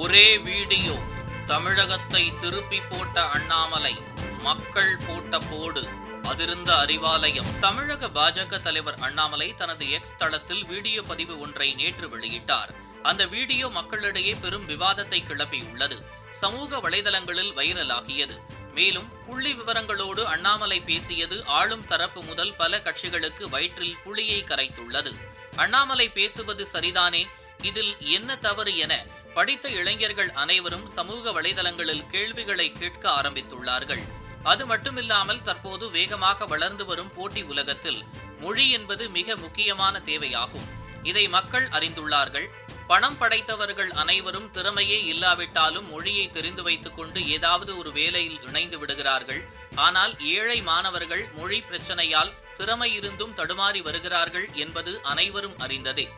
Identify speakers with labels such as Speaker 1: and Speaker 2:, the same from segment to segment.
Speaker 1: ஒரே வீடியோ. தமிழகத்தை திருப்பி போட்ட அண்ணாமலை மக்கள் போட்ட போடு அதிருந்த அறிவாலயம். தமிழக பாஜக தலைவர் அண்ணாமலை தனது எக்ஸ் தளத்தில் வீடியோ பதிவு ஒன்றை நேற்று வெளியிட்டார். அந்த வீடியோ மக்களிடையே பெரும் விவாதத்தை கிளப்பியுள்ளது. சமூக வலைதளங்களில் வைரலாகியது. மேலும் புள்ளி விவரங்களோடு அண்ணாமலை பேசியது ஆளும் தரப்பு முதல் பல கட்சிகளுக்கு வயிற்றில் புளியை கரைத்துள்ளது. அண்ணாமலை பேசுவது சரிதானே? இதில் என்ன தவறு என படித்த இளைஞர்கள் அனைவரும் சமூக வலைதளங்களில் கேள்விகளை கேட்க ஆரம்பித்துள்ளார்கள். அது மட்டுமில்லாமல் தற்போது வேகமாக வளர்ந்து வரும் போட்டி உலகத்தில் மொழி என்பது மிக முக்கியமான தேவையாகும். இதை மக்கள் அறிந்துள்ளார்கள். பணம் படைத்தவர்கள் அனைவரும் திறமையே இல்லாவிட்டாலும் மொழியை தெரிந்து வைத்துக் கொண்டு ஏதாவது ஒரு வேலையில் இணைந்து விடுகிறார்கள். ஆனால் ஏழை மாணவர்கள் மொழி பிரச்சனையால் திறமை இருந்தும் தடுமாறி வருகிறார்கள் என்பது அனைவரும் அறிந்ததே.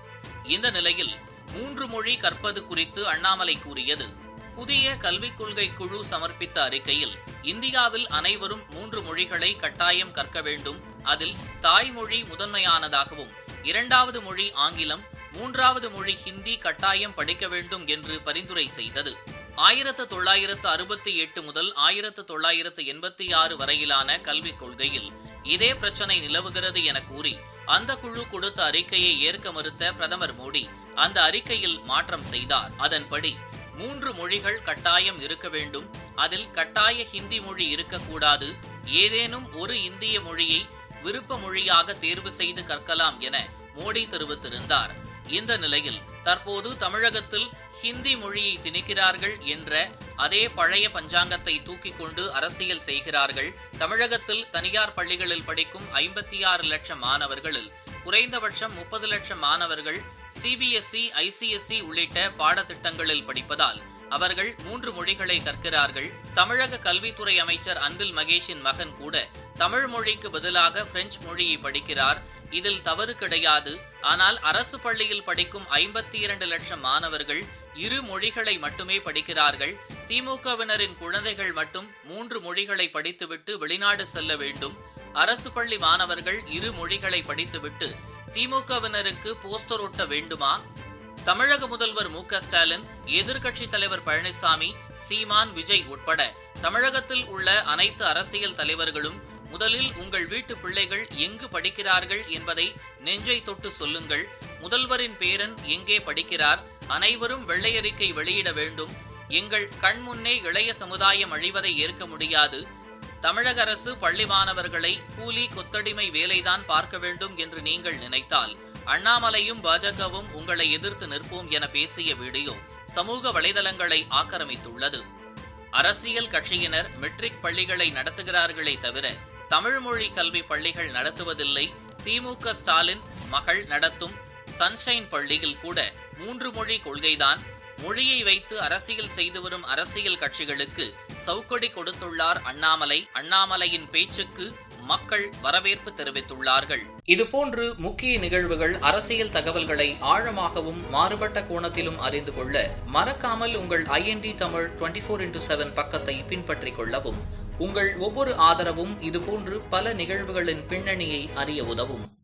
Speaker 1: இந்த நிலையில் மூன்று மொழி கற்பது குறித்து அண்ணாமலை கூறியது. புதிய கல்விக் கொள்கை குழு சமர்ப்பித்த அறிக்கையில் இந்தியாவில் அனைவரும் மூன்று மொழிகளை கட்டாயம் கற்க வேண்டும். அதில் தாய்மொழி முதன்மையானதாகவும் இரண்டாவது மொழி ஆங்கிலம் மூன்றாவது மொழி ஹிந்தி கட்டாயம் படிக்க வேண்டும் என்று பரிந்துரை செய்தது. ஆயிரத்து தொள்ளாயிரத்து அறுபத்தி எட்டு முதல் ஆயிரத்து தொள்ளாயிரத்து எண்பத்தி ஆறு வரையிலான கல்விக் கொள்கையில் இதே பிரச்சனை நிலவுகிறது என கூறி அந்த குழு கொடுத்த அறிக்கையை ஏற்க மறுத்த பிரதமர் மோடி அந்த அறிக்கையில் மாற்றம் செய்தார். அதன்படி மூன்று மொழிகள் கட்டாயம் இருக்க வேண்டும். அதில் கட்டாய ஹிந்தி மொழி இருக்கக்கூடாது. ஏதேனும் ஒரு இந்திய மொழியை விருப்ப மொழியாக தேர்வு செய்து கற்கலாம் என மோடி தெரிவித்திருந்தார். இந்த நிலையில் தற்போது தமிழகத்தில் ஹிந்தி மொழியை திணிக்கிறார்கள் என்ற அதே பழைய பஞ்சாங்கத்தை தூக்கிக் கொண்டு அரசியல் செய்கிறார்கள். தமிழகத்தில் தனியார் பள்ளிகளில் படிக்கும் ஐம்பத்தி ஆறு லட்சம் மாணவர்களில் குறைந்தபட்சம் முப்பது லட்சம் மாணவர்கள் சிபிஎஸ்இ ஐசிஎஸ்இ உள்ளிட்ட பாடத்திட்டங்களில் படிப்பதால் அவர்கள் மூன்று மொழிகளை கற்கிறார்கள். தமிழக கல்வித்துறை அமைச்சர் அன்பில் மகேஷின் மகன் கூட தமிழ் மொழிக்கு பதிலாக பிரெஞ்சு மொழியை படிக்கிறார். இதில் தவறு கிடையாது. ஆனால் அரசு பள்ளியில் படிக்கும் ஐம்பத்தி இரண்டு லட்சம் மாணவர்கள் இரு மொழிகளை மட்டுமே படிக்கிறார்கள். திமுகவினரின் குழந்தைகள் மட்டும் மூன்று மொழிகளை படித்துவிட்டு வெளிநாடு செல்ல வேண்டும். அரசு பள்ளி மாணவர்கள் இரு மொழிகளை படித்துவிட்டு திமுகவினருக்கு போஸ்டர் ஒட்ட வேண்டுமா? தமிழக முதல்வர் மு ஸ்டாலின் எதிர்க்கட்சி தலைவர் பழனிசாமி சீமான் விஜய் உட்பட தமிழகத்தில் உள்ள அனைத்து அரசியல் தலைவர்களும் முதலில் உங்கள் வீட்டு பிள்ளைகள் எங்கு படிக்கிறார்கள் என்பதை நெஞ்சை தொட்டு சொல்லுங்கள். முதல்வரின் பேரன் எங்கே படிக்கிறார்? அனைவரும் வெள்ளையறிக்கை வெளியிட வேண்டும். எங்கள் கண்முன்னே இளைய சமுதாயம் அழிவதை ஏற்க முடியாது. தமிழக அரசு பள்ளி மாணவர்களை கூலி கொத்தடிமை வேலைதான் பார்க்க வேண்டும் என்று நீங்கள் நினைத்தால் அண்ணாமலையும் பாஜகவும் உங்களை எதிர்த்து நிற்போம் என பேசிய வீடியோ சமூக வலைதளங்களை ஆக்கிரமித்துள்ளது. அரசியல் கட்சியினர் மெட்ரிக் பள்ளிகளை நடத்துகிறார்களே தவிர தமிழ் மொழி கல்வி பள்ளிகள் நடத்துவதில்லை. திமுக ஸ்டாலின் மகள் நடத்தும் சன்ஷைன் பள்ளியில் கூட மூன்று மொழி கொள்கைதான் மொழியை வைத்து அரசியல் செய்து வரும் அரசியல் கட்சிகளுக்கு சவுக்கடி கொடுத்துள்ளார் அண்ணாமலை. அண்ணாமலையின் பேச்சுக்கு மக்கள் வரவேற்பு தெரிவித்துள்ளார்கள். இதுபோன்று முக்கிய நிகழ்வுகள் அரசியல் தகவல்களை ஆழமாகவும் மாறுபட்ட கோணத்திலும் அறிந்து கொள்ள மறக்காமல் உங்கள் IND Tamil twenty four into seven பக்கத்தை பின்பற்றிக் கொள்ளவும். உங்கள் ஒவ்வொரு ஆதரவும் இதுபோன்று பல நிகழ்வுகளின் பின்னணியை அறிய உதவும்.